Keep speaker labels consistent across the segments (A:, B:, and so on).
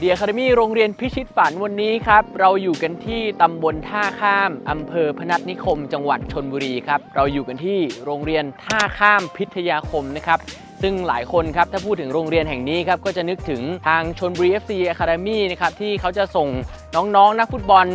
A: เดียคาเดมี่โรงเรียนพิชิตฝันวันนี้ครับ เราอยู่กันที่ตำบลท่าข้าม อำเภอพนัสนิคม จังหวัดชนบุรีครับ เราอยู่กันที่โรงเรียนท่าข้ามพิทยาคมนะครับซึ่งหลายคนครับถ้าพูดถึงโรงเรียนแห่งนี้ครับก็จะนึกถึงทางชนบุรี FC Academy นะครับที่เขาจะส่งน้องๆนักฟุตบอล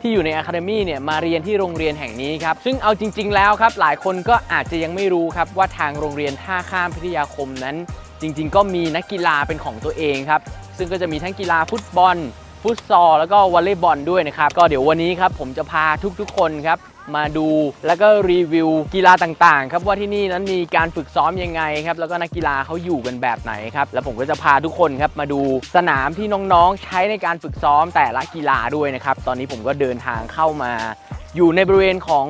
A: ที่อยู่ใน Academy เนี่ยมาเรียนที่โรงเรียนแห่งนี้ครับ ซึ่งเอาจริง ๆ แล้วครับ หลายคนก็อาจจะยังไม่รู้ครับว่าทางโรงเรียนท่าข้ามพิทยาคมนั้น จริง ๆ ก็มีนักกีฬาเป็นของตัวเองครับ ซึ่งก็จะมีทั้งกีฬาฟุตบอล ฟุตซอลแล้วก็วอลเลย์บอลด้วยนะครับ ก็เดี๋ยววันนี้ครับผมจะพาทุกๆ คนครับมาดูแล้วก็รีวิวกีฬาต่างๆ ครับว่าที่นี่นั้นมีการฝึกซ้อมยังไงครับแล้วก็นักกีฬาเขาอยู่กันแบบไหนครับแล้วผมก็จะพาทุกคนครับมาดูสนามที่น้องๆ ใช้ในการฝึกซ้อมแต่ละกีฬาด้วยนะครับตอนนี้ผมก็เดินทางเข้ามา อยู่ในบริเวณของ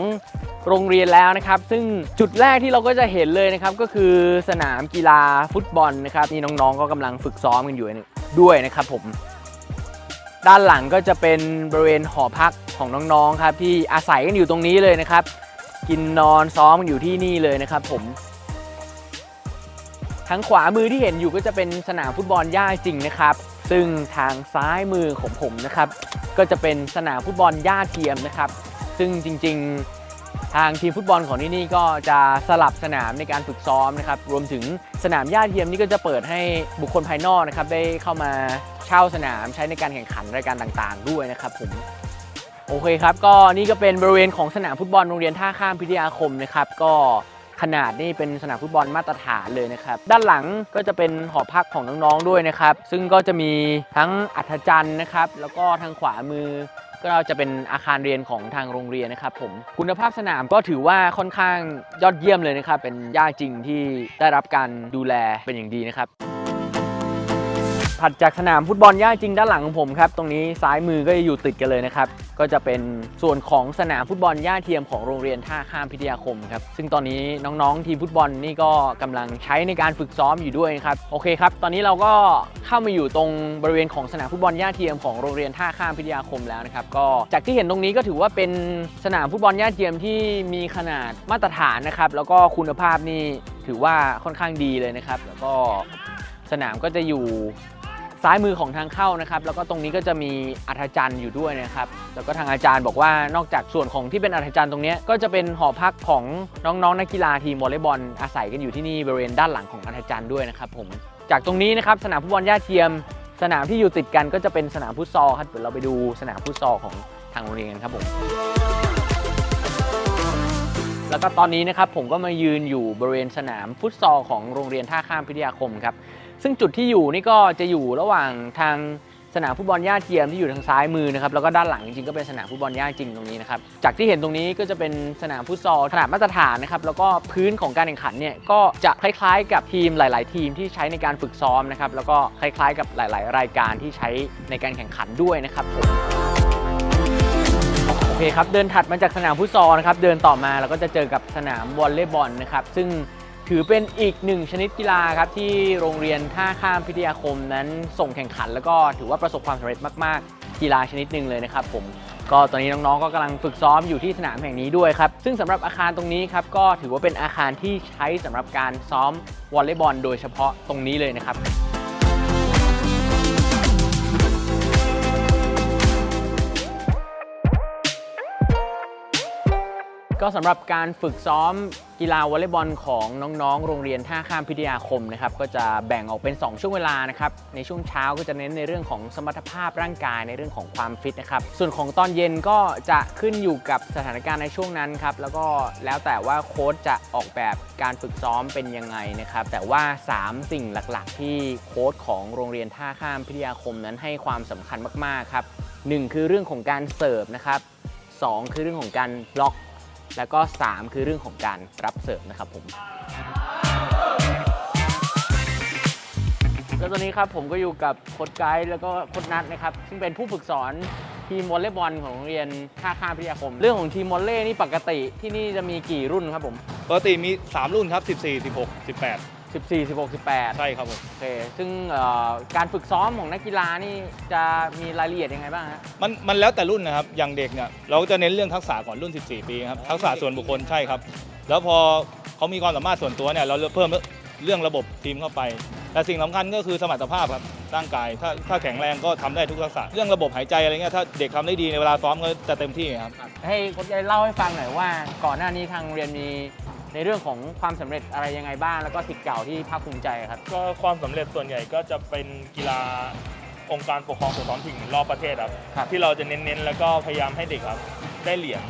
A: โรงเรียนแล้วนะครับ ซึ่งจุดแรกที่เราก็จะเห็นเลยนะครับก็คือสนามกีฬาฟุตบอลนะครับนี่น้องๆ ก็กำลังฝึกซ้อมกันอยู่ ด้วยนะครับผม ด้านหลังก็จะเป็นบริเวณหอพักของน้องๆครับที่อาศัยกันอยู่ตรงนี้เลยนะครับ กินนอนซ้อมอยู่ที่นี่เลยนะครับผมทางขวามือที่เห็นอยู่ก็จะเป็นสนามฟุตบอลหญ้าจริงนะครับ ซึ่งทางซ้ายมือของผมนะครับ ก็จะเป็นสนามฟุตบอลหญ้าเทียมนะครับ ซึ่งจริงๆ ทางทีมฟุตบอลของที่นี่ก็จะสลับสนามในการฝึกซ้อมนะครับรวมถึงสนามหญ้าเทียมนี่ก็จะเปิดให้บุคคลภายนอกนะครับได้เข้ามาเช่าสนามใช้ในการแข่งขันรายการต่างๆ ด้วยนะครับผมโอเคครับก็นี่ก็เป็นบริเวณของสนามฟุตบอลโรงเรียนท่าข้ามพิทยาคมนะครับก็ขนาดนี่เป็นสนามฟุตบอลมาตรฐานเลยนะครับ ด้านหลังก็จะเป็นหอพักของน้องๆด้วยนะครับ ซึ่งก็จะมีทั้งอัธจันทร์นะครับ แล้วก็ทางขวามือ ก็จะเป็นอาคารเรียนของทางโรงเรียนนะครับผมคุณภาพสนามก็ถือว่าค่อนข้างยอดเยี่ยมเลยนะครับเป็นหญ้าจริงที่ได้รับการดูแลเป็นอย่างดีนะครับ ถัดจากสนามฟุตบอลหญ้าจริงด้านหลังของผมครับ ตรงนี้ซ้ายมือก็จะอยู่ติดกันเลยนะครับ ก็จะเป็นส่วนของสนามฟุตบอลหญ้าเทียมของโรงเรียนท่าข้ามพิทยาคมครับ ซึ่งตอนนี้น้องๆทีมฟุตบอลนี่ก็กำลังใช้ในการฝึกซ้อมอยู่ด้วยครับ โอเคครับ ตอนนี้เราก็เข้ามาอยู่ตรงบริเวณของสนามฟุตบอลหญ้าเทียมของโรงเรียนท่าข้ามพิทยาคมแล้วนะครับ ก็จากที่เห็นตรงนี้ก็ถือว่าเป็นสนามฟุตบอลหญ้าเทียมที่มีขนาดมาตรฐานนะครับ แล้วก็คุณภาพนี่ถือว่าค่อนข้างดีเลยนะครับ แล้วก็สนามก็จะอยู่ ซ้ายมือของทางเข้านะครับ แล้วก็ตรงนี้ก็จะมีอัธจันทร์อยู่ด้วยนะครับ แล้วก็ทางอาจารย์บอกว่านอกจากส่วนของที่เป็นอัธจันทร์ตรงนี้ก็จะเป็นหอพักของน้องๆนักกีฬาทีมวอลเลย์บอลอาศัยกันอยู่ที่นี่บริเวณด้านหลังของอัธจันทร์ด้วยนะครับผมจากตรงนี้นะครับสนามฟุตบอลหญ้าเทียม สนามที่อยู่ติดกันก็จะเป็นสนามฟุตซอลครับเดี๋ยวเราไปดูสนามฟุตซอลของทางโรงเรียนกันครับผมแล้วก็ตอนนี้นะครับผมก็มายืนอยู่บริเวณสนามฟุตซอลของโรงเรียนท่าข้ามพิทยาคมครับ ซึ่งจุดที่อยู่นี่ก็จะอยู่ระหว่างทางสนามฟุตบอลหญ้าเทียมที่อยู่ทางซ้ายมือนะครับแล้วก็ด้านหลังจริงๆก็เป็นสนามฟุตบอลหญ้าจริงตรงนี้นะครับจากที่เห็นตรงนี้ก็จะเป็นสนามฟุตซอลขนาดมาตรฐานนะครับแล้วก็พื้นของการแข่งขันเนี่ยก็จะคล้ายๆ กับทีมหลาย ๆ ทีมที่ใช้ในการฝึกซ้อมนะครับแล้วก็คล้ายๆ กับหลาย ๆ รายการที่ใช้ในการแข่งขันด้วยนะครับผมโอเคครับเดินถัดมาจากสนามฟุตซอลนะครับเดินต่อมาเราก็จะเจอกับสนามวอลเลย์บอลนะครับซึ่ง ถือเป็นอีกหนึ่งชนิดกีฬาครับที่โรงเรียนท่าข้ามพิทยาคมนั้นส่งแข่งขัน แล้วก็ถือว่าประสบความสำเร็จมาก ๆ กีฬาชนิดหนึ่งเลยนะครับผมก็ตอนนี้น้องๆก็กำลังฝึกซ้อมอยู่ที่สนามแห่งนี้ด้วยครับ ซึ่งสำหรับอาคารตรงนี้ครับก็ถือว่าเป็นอาคารที่ใช้สำหรับการซ้อมวอลเลย์บอล โดยเฉพาะตรงนี้เลยนะครับ ก็สำหรับการฝึกซ้อมกีฬาวอลเลย์บอลของน้องๆ โรงเรียนท่าข้ามพิทยาคมนะครับก็จะแบ่งออกเป็น 2 ช่วงเวลานะครับในช่วงเช้าก็จะเน้นในเรื่องของสมรรถภาพร่างกายในเรื่องของความฟิตนะครับส่วนของตอนเย็นก็จะขึ้นอยู่กับสถานการณ์ในช่วงนั้นครับแล้วก็แล้วแต่ว่าโค้ชจะออกแบบการฝึกซ้อมเป็นยังไงนะครับแต่ว่า 3 สิ่งหลักๆ ที่โค้ชของโรงเรียนท่าข้ามพิทยาคมนั้นให้ความสำคัญมากๆครับหนึ่งคือเรื่องของการเสิร์ฟนะครับสองคือเรื่องของการบล็อก แล้วก็ 3 คือเรื่องของการรับเสิร์ฟนะครับผมแล้วตอนนี้ครับผมก็อยู่กับโค้ชไกด์แล้วก็โค้ชนัทนะครับ ซึ่งเป็นผู้ฝึกสอนทีมวอลเลย์บอลของโรงเรียนท่าข้ามพิทยาคม เรื่องของทีมวอลเลย์นี่ปกติที่นี่จะมีกี่รุ่นครับผม
B: ปกติมี 3 รุ่นครับ 14 16 18
A: 14 16 18
B: ใช่ครับผม
A: โอเค ซึ่งเอ่อการฝึกซ้อมของนักกีฬานี่จะมีรายละเอียดยังไงบ้างฮะ
B: มันมันแล้วแต่รุ่นนะครับ อย่างเด็กเนี่ยเราก็จะเน้นเรื่องทักษะก่อนรุ่น 14 ปีครับ ทักษะส่วนบุคคลใช่ครับ แล้วพอเขามีความสามารถส่วนตัวเนี่ยเราเพิ่มเรื่องระบบทีมเข้าไป แต่สิ่งสำคัญก็คือสมรรถภาพครับ ร่างกาย ถ้าถ้าแข็งแรงก็ทำได้ทุกทักษะ เรื่องระบบหายใจอะไรเงี้ย ถ้าเด็กทำได้ดีในเวลาซ้อมก็จะเต็มที่ครับ
A: ให้โค้ชใหญ่เล่าให้ฟังหน่อยว่า ก่อนหน้านี้ทางโรงเรียนมี ในเรื่องของความสำเร็จอะไรยังไงบ้าง แล้วก็สิทธิ์เก่าที่ภาคภูมิใจครับ
C: ก็ความสำเร็จส่วนใหญ่ก็จะเป็นกีฬาองค์การปกครองส่วนท้องถิ่นรอบประเทศครับ
A: ครับ
C: ที่เราจะเน้นๆ แล้วก็พยายามให้เด็กครับ ได้เหรียญ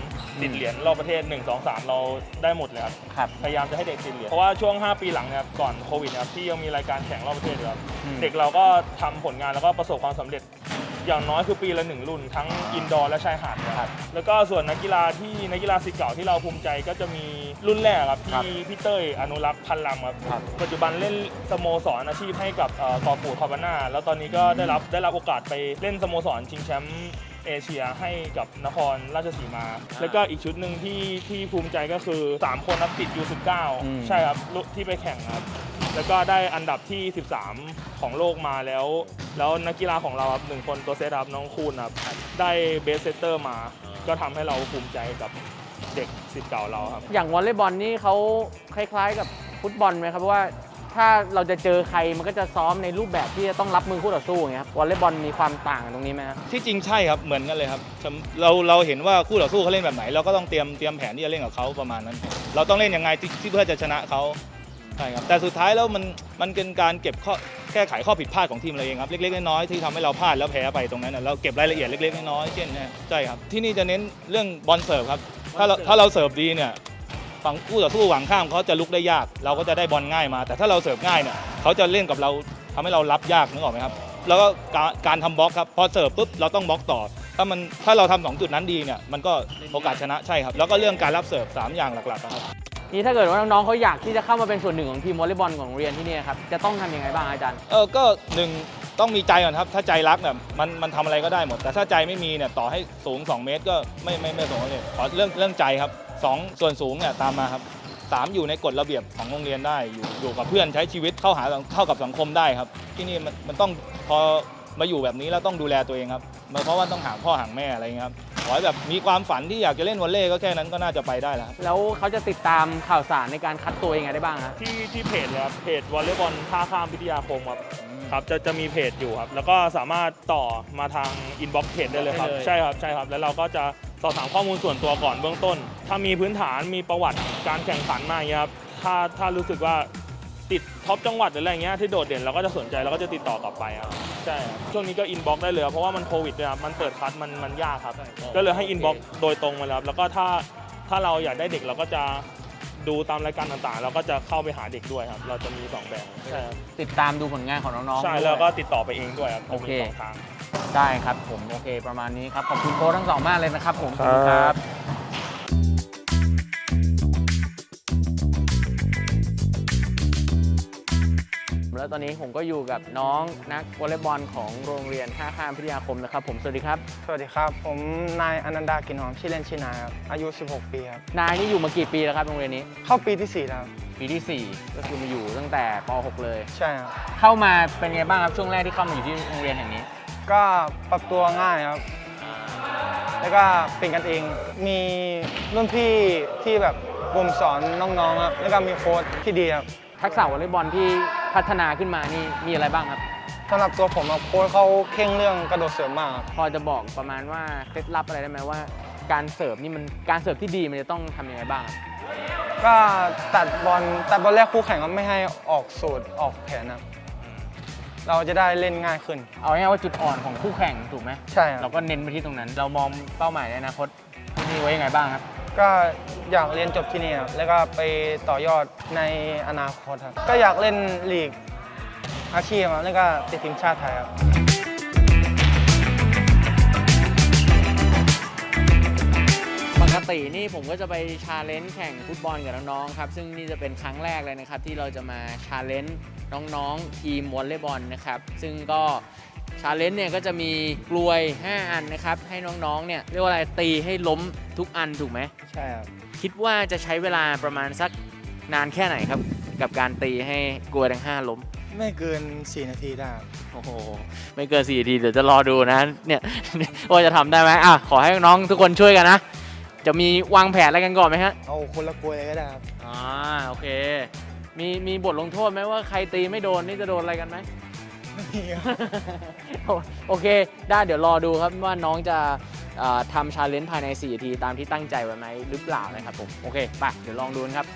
C: ติดเหรียญรอบประเทศ 1 2 3 เราได้หมดเลยครับ
A: ครับ
C: พยายามจะให้เด็กติดเหรียญเพราะว่าช่วง 5 ปีหลังเนะครับก่อนโควิดนะครับที่ยังมีรายการแข่งรอบประเทศอยู่ครับ
A: อืม
C: เด็กเราก็ทำผลงานแล้วก็ประสบความสำเร็จ อย่างน้อยคือปีละหนึ่งรุ่น ทั้งอินดอร์และชายหาดนะครับ แล้วก็ส่วนนักกีฬาที่นักกีฬาสิทธิ์เก่าที่เราภูมิใจก็จะมีรุ่นแรกครับ
A: ครับ
C: ที่พี่เต้ยอนุรักษ์พันลำครับ
A: ครับ
C: ปัจจุบันเล่นสโมสรอาชีพให้กับเอ่อกอปูคาบาน่าแล้วตอนนี้ก็ได้รับได้รับโอกาสไปเล่นสโมสรชิงแชมป์เอเชียให้กับนครราชสีมา แล้วก็อีกชุดหนึ่งที่ที่ภูมิใจก็คือ 3 คนนับติด
A: อืม
C: U19 ใช่ครับที่ไปแข่งครับ แล้วก็ได้อันดับที่ 13 ของโลกมาแล้ว แล้วนักกีฬาของเราครับหนึ่งคนตัวเซตครับน้องคูณครับได้เบสเซตเตอร์มา ก็ทำให้เราภูมิใจกับเด็กสิทธิ์เก่าเราครับ
A: อย่างวอลเลย์บอลนี่เขาคล้ายๆ กับฟุตบอลไหมครับเพราะว่าถ้าเราจะเจอใครมันก็จะซ้อมในรูปแบบที่จะต้องรับมือคู่ต่อสู้อย่างเงี้ยครับวอลเลย์บอลมีความต่างกันตรงนี้ไหมครับ
B: ที่จริงใช่ครับเหมือนกันเลยครับเราเราเห็นว่าคู่ต่อสู้เขาเล่นแบบไหน เราก็ต้องเตรียมเตรียมแผนที่จะเล่นกับเขาประมาณนั้น เราต้องเล่นยังไงที่ที่เพื่อจะชนะเขา ใช่ครับแต่สุดท้ายแล้วมันมันเป็นการเก็บข้อแก้ไขข้อผิดพลาดของทีมเราเองครับเล็กๆน้อยๆที่ทำให้เราพลาดแล้วแพ้ไปตรงนั้นนะเราเก็บรายละเอียดเล็กๆน้อยๆเช่นนี่ยใช่ครับที่นี่จะเน้นเรื่องบอลเสิร์ฟครับถ้าเราถ้าเราเสิร์ฟดีเนี่ยฝั่งคู่ต่อสู้หวังข้ามเขาจะลุกได้ยาก เราก็จะได้บอลง่ายมา แต่ถ้าเราเสิร์ฟง่ายเนี่ยเขาจะเล่นกับเราทำให้เรารับยากนึกออกไหมครับแล้วก็การการทำบล็อกครับพอเสิร์ฟปุ๊บเราต้องบล็อกต่อ ถ้ามันถ้าเราทำสองจุดนั้นดีเนี่ยมันก็โอกาสชนะใช่ครับแล้วก็เรื่องการรับเสิร์ฟสามอย่างหลักๆนะครับ
A: นี่ถ้าเกิดว่าน้องๆเขาอยากที่จะเข้ามาเป็นส่วนหนึ่งของทีมวอลเลย์บอลของโรงเรียนที่นี่ครับจะต้องทำยังไงบ้างอาจารย์
B: เออก็หนึ่งต้องมีใจก่อนครับ ถ้าใจรักเนี่ยมันมันทำอะไรก็ได้หมด แต่ถ้าใจไม่มีเนี่ยต่อให้สูง 2 เมตรก็ไม่ไม่ไม่สูงเลยขอเรื่องเรื่องใจครับสองส่วนสูงเนี่ยตามมาครับสามอยู่ในกฎระเบียบของโรงเรียนได้อยู่อยู่กับเพื่อนใช้ชีวิตเข้าหาเข้ากับสังคมได้ครับ ที่นี่มันมันต้องพอมาอยู่แบบนี้แล้วต้องดูแลตัวเองครับเพราะว่าต้องหาพ่อหางแม่อะไรเงี้ยครับ ขอให้แบบมีความฝันที่อยากจะเล่นวอลเลย์ก็แค่นั้นก็น่าจะไปได้แล้วครับ
A: แล้วเขาจะติดตามข่าวสารในการคัดตัวยังไงได้บ้างครับ
C: ที่ที่เพจเลยครับเพจวอลเลย์บอลท่าข้ามพิทยาคมครับครับจะจะมีเพจอยู่ครับแล้วก็สามารถต่อมาทางอินบ็อกซ์เพจได้เลยครับ
A: ได้เลย
C: ใช่ครับใช่ครับ แล้วเราก็จะสอบถามข้อมูลส่วนตัวก่อนเบื้องต้น ถ้ามีพื้นฐานมีประวัติการแข่งขันมาอย่างเงี้ยครับถ้าถ้ารู้สึกว่า ติดท็อปจังหวัดหรืออะไรเงี้ยที่โดดเด่นเราก็จะสนใจเราก็จะติดต่อกลับไปครับใช่ครับช่วงนี้ก็อินบ็อกซ์ได้เลยครับเพราะว่ามันโควิดด้วยครับมันเปิดคัดมันมันยากครับ ก็เลยให้อินบ็อกซ์โดยตรงมาแล้วครับแล้วก็ถ้าถ้าเราอยากได้เด็กเราก็จะดูตามรายการต่างๆ เราก็จะเข้าไปหาเด็กด้วยครับ เราจะมีสองแบบใช่ครับ
A: ติดตามดูผลงานของน้องๆ
C: ใช่
A: ด้วย
C: แล้วก็ติดต่อไปเองด้วยครับ
A: โอเค
C: มีสองทาง
A: ได้ครับผมโอเคประมาณนี้ครับขอบคุณโค้ชทั้งสองมากเลยนะครับผมขอบคุณครับ ตอนนี้ผมก็อยู่กับน้องนักวอลเลย์บอลของโรงเรียนท่าข้ามพิทยาคมนะครับ ผมสวัสดีครับ
D: สวัสดีครับ ผมนายอนันดากลินหอมชื่อเล่นชื่อนายครับอายุ 16 ปีครับ
A: นายนี่อยู่มากี่ปีแล้วครับโรงเรียนนี้
D: เข้าปีที่ 4 แล้วครับ
A: ปีที่ 4 ก็คือมาอยู่ตั้งแต่ป .6 เลย
D: ใช่ครับ
A: เข้ามาเป็นไงบ้างครับช่วงแรกที่เข้ามาอยู่ที่โรงเรียนแห่งนี้
D: ก็ปรับตัวง่ายครับ แล้วก็เป็นกันเองมีรุ่นพี่ที่แบบผมสอนน้องๆครับแล้วก็มีโค้ชที่ดีครับ
A: ทักษะวอลเลย์บอลที่ พัฒนาขึ้นมานี่มีอะไรบ้างครับ
D: สำหรับตัวผมครับโค้ชเขาเข่งเรื่องกระโดดเสริมมากครับ
A: พอจะบอกประมาณว่าเคล็ดลับอะไรได้ไหมว่า การเสิร์ฟนี่มันการเสิร์ฟที่ดีมันจะต้องทำยังไงบ้างครับ
D: ก็ตัดบอลตัดบอลแรกคู่แข่งก็ไม่ให้ออกสูตรออกแผนครับเราจะได้เล่นง่ายขึ้น
A: เอาง่ายๆว่าจุดอ่อนของคู่แข่งถูกไหม
D: ใช่ค
A: เรา
D: รับ
A: ก็เน้นไปที่ตรงนั้น เรามองเป้าหมายในอนาคตที่นี่ไว้ยังไงบ้างครับ
D: ก็อยากเรียนจบที่นี่ครับแล้วก็ไปต่อยอดในอนาคตครับก็อยากเล่นลีกอาชีพครับแล้วก็ติดทีมชาติไทยครับ
A: ปกตินี่ผมก็จะไปชาเลนจ์แข่งฟุตบอลกับน้องๆครับซึ่งนี่จะเป็นครั้งแรกเลยนะครับที่เราจะมาชาเลนจ์น้องๆทีมวอลเลย์บอลนะครับซึ่งก็ ชาเลนจ์เนี่ยก็จะมีกลวย 5 อันนะครับ ให้น้องๆ เนี่ยเรียกว่าอะไรตีให้ล้มทุกอันถูกไหม
D: ใช่ครับ
A: คิดว่าจะใช้เวลาประมาณสักนานแค่ไหนครับ กับการตีให้กลวยทั้ง 5 ล้ม
D: ไม่เกิน 4 นาทีได้ครับ
A: โอ้โห ไม่เกิน4นาทีเดี๋ยวจะรอดูนะเนี่ย ว่าจะทำได้ไหมอะขอให้น้องทุกคนช่วยกันนะ จะมีวางแผนอะไรกันก่อนไหมฮะ
D: เอาคนละกลวยเลยก็ได้ครับ
A: อ่าโอเค มีมีบทลงโทษไหมว่าใครตีไม่โดนนี่จะโดนอะไรกันไหม โอโอเค ได้เดี๋ยวรอดูครับว่าน้องจะเอ่อทำชาเลนจ์ภายใน 4 นาทีตามที่ตั้งใจไว้ไหมหรือเปล่านะครับผม โอเคไปเดี๋ยวลองดูนะครับ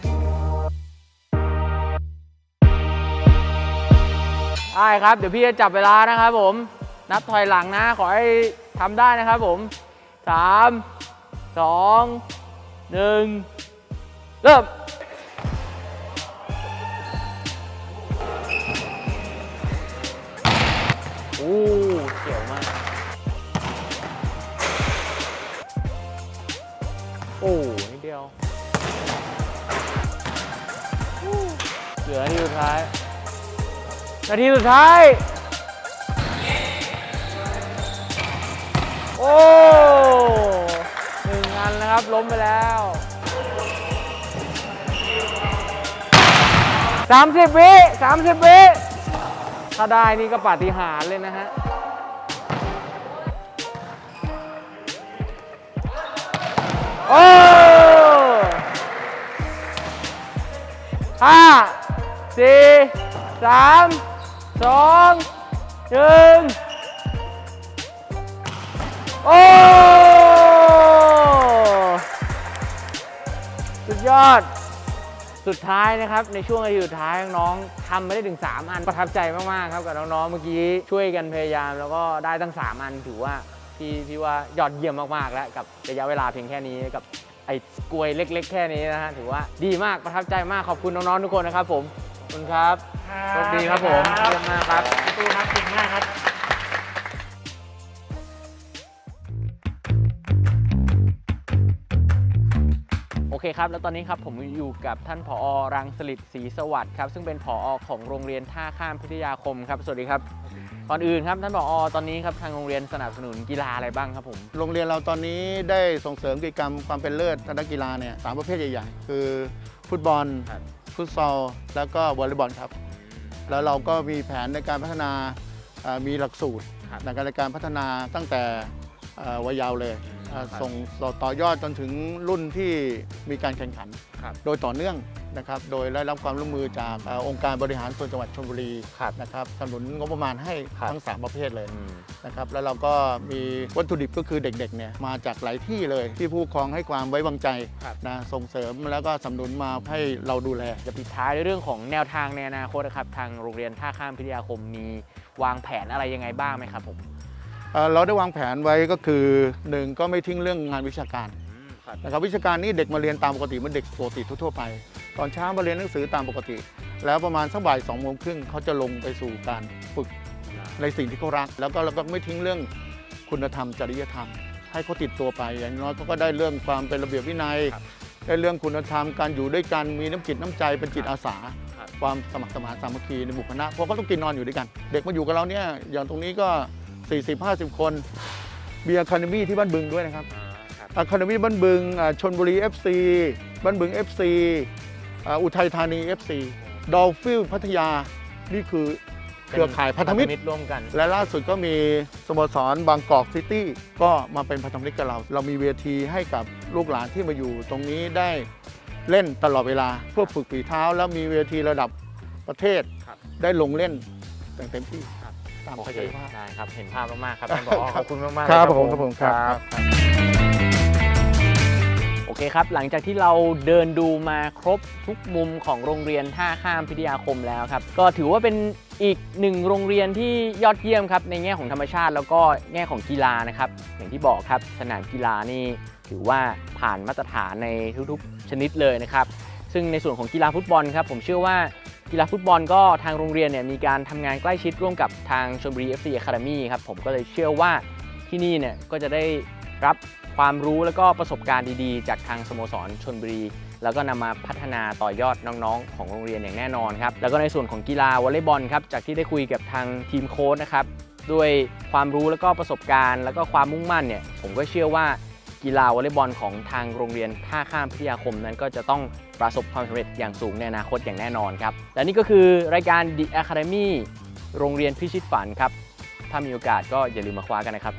A: ได้ครับ เดี๋ยวพี่จะจับเวลานะครับผม นับถอยหลังนะ ขอให้ทำได้นะครับผม 3 2 1 เริ่ม อ้เขียวมาก โอ้นิดเดียวเหลือนาทีสุดท้าย นาทีสุดท้าย โอ้หนึ่งอันนะครับ ล้มไปแล้ว 30 วิ 30 วิ ถ้าได้นี่ก็ปาฏิหาริย์เลยนะฮะ โอ้ห้าสี่สามสองหนึ่งโอ้สุดยอด สุดท้ายนะครับในช่วงนาทีสุดท้ายน้องๆทำไม่ได้ถึง 3 อันประทับใจมากๆครับกับน้องๆเมื่อกี้ช่วยกันพยายาม แล้วก็ได้ตั้ง 3 อันถือว่าพี่พี่ว่ายอดเยี่ยมมากๆแล้วกับระยะเวลาเพียงแค่นี้กับไอ้กลวยเล็ก ๆ แค่นี้นะฮะถือว่าดีมากประทับใจมากขอบคุณน้องๆทุกคนนะครับผมขอบคุณครับโชคดีครับผมเยี่ยมมากครับ
E: สู้ครับเก่งมากครับ
A: เคครับ แล้วตอนนี้ครับผมอยู่กับท่านผอรังสลิดศรีสวัสดิ์ครับ ซึ่งเป็นผอของโรงเรียนท่าข้ามพิทยาคมครับ สวัสดีครับ ก่อนอื่นครับท่านผอตอนนี้ครับทางโรงเรียนสนับสนุนกีฬาอะไรบ้างครับผม
F: โรงเรียนเราตอนนี้ได้ส่งเสริมกิจกรรมความเป็นเลิศทางด้านกีฬาเนี่ยสามประเภทใหญ่ๆ คือฟุตบอล
A: ครับ
F: ฟุตซอล แล้วก็วอลเลย์บอลครับ แล้วเราก็มีแผนในการพัฒนาเอ่อมีหลักสูตร
A: ครับ
F: ในการในการพัฒนาตั้งแต่เอ่อวัยเยาว์เลยเอ่อ
A: ครับ
F: ส่งต่อยอดจนถึงรุ่นที่มีการแข่งขัน
A: ครับ
F: โดยต่อเนื่องนะครับ โดยได้รับความร่วมมือจากเอ่อองค์การบริหารส่วนจังหวัดชลบุรี
A: ครับ
F: นะครับสนับสนุนงบประมาณให้
A: ครับ
F: ทั้ง 3 ประเภทเลย
A: อืม
F: นะครับ แล้วเราก็มีวัตถุดิบก็คือเด็กๆเนี่ยมาจากหลายที่เลยที่ผู้ปกครองให้ความไว้วางใจ
A: ครับ
F: นะส่งเสริมแล้วก็สนับสนุนมาให้เราดูแล
A: จะปิดท้ายด้วยเรื่องของแนวทางในอนาคตนะครับ ทางโรงเรียนท่าข้ามพิทยาคมมีวางแผนอะไรยังไงบ้างไหมครับผม
F: เอ่อเราได้วางแผนไว้ก็คือหนึ่งก็ไม่ทิ้งเรื่องงานวิชาการ
A: ครับ
F: นะครับวิชาการนี่เด็กมาเรียนตามปกติเหมันเด็กปกติทั่วๆไป ตอนเช้ามาเรียนหนังสือตามปกติ แล้วประมาณสักบ่ายสองโมงครึ่งเขาจะลงไปสู่การฝึกในสิ่งที่เขารัก แล้วก็เราก็ไม่ทิ้งเรื่องคุณธรรมจริยธรรม ให้เขาติดตัวไปอย่างน้อยเขาก็ได้เรื่องความเป็นระเบียบวินัย
A: ครับ
F: ได้เรื่องคุณธรรมการอยู่ด้วยกันมีน้ำจิตน้ำใจเป็นจิตอาสา
A: ครับ
F: ความสมัครสมานสามัคคีในหมู่คณะเพราะเขาต้องกินนอนอยู่ด้วยกัน เด็กมาอยู่กับเราเนี่ยอย่างตรงนี้ก็ 40-50 คนมีอะคาเดมี่ที่บ้านบึงด้วยนะครับอะคาเดมี่บ้านบึงอ่าชนบุรี FC บ้านบึง FC อ่าอุทัยธานี FC ดอลฟิลพัทยา นี่คือเครือข่ายพันธมิตร
A: ร่วมกัน
F: และล่าสุดก็มีสโมสรบางกอกซิตี้ก็มาเป็นพันธมิตรกับเรา เรามีเวทีให้กับลูกหลานที่มาอยู่ตรงนี้ได้เล่นตลอดเวลาเพื่อฝึกฝีเท้า แล้วมีเวทีระดับประเทศ
A: ครับ
F: ได้ลงเล่นอย่างเต็มที่
A: ครับ
F: ตาม
A: โอ
F: ศั
A: เค
F: กยภาพ
A: ได้ครับ เห็นภาพมากๆครับท่านผอ
F: ครับ
A: ขอบคุณมากๆ
F: ครับ
A: เลย
F: ผมครับผมครับ
A: โอเคครับ หลังจากที่เราเดินดูมาครบทุกมุมของโรงเรียนท่าข้ามพิทยาคมแล้วครับ ก็ถือว่าเป็นอีกหนึ่งโรงเรียนที่ยอดเยี่ยมครับ ในแง่ของธรรมชาติ แล้วก็แง่ของกีฬานะครับ อย่างที่บอกครับสนามกีฬานี่ถือว่าผ่านมาตรฐานในทุกๆ ชนิดเลยนะครับ ซึ่งในส่วนของกีฬาฟุตบอลครับ ผมเชื่อว่า กีฬาฟุตบอลก็ทางโรงเรียนเนี่ยมีการทำงานใกล้ชิดร่วมกับทางชลบุรี FC Academy ครับผมก็เลยเชื่อว่าที่นี่เนี่ยก็จะได้รับความรู้แล้วก็ประสบการณ์ดีๆ จากทางสโมสรชลบุรี แล้วก็นำมาพัฒนาต่อยอดน้องๆ ของโรงเรียนอย่างแน่นอนครับแล้วก็ในส่วนของกีฬาวอลเลย์บอลครับจากที่ได้คุยกับทางทีมโค้ชนะครับด้วยความรู้แล้วก็ประสบการณ์ แล้วก็ความมุ่งมั่นเนี่ยผมก็เชื่อว่ากีฬาวอลเลย์บอลของทางโรงเรียนท่าข้ามพิทยาคมนั้นก็จะต้อง ประสบความสำเร็จอย่างสูงในอนาคตอย่างแน่นอนครับ และนี่ก็คือรายการ The Academy โรงเรียนพิชิตฝันครับ ถ้ามีโอกาสก็อย่าลืมมาคว้ากันนะครับ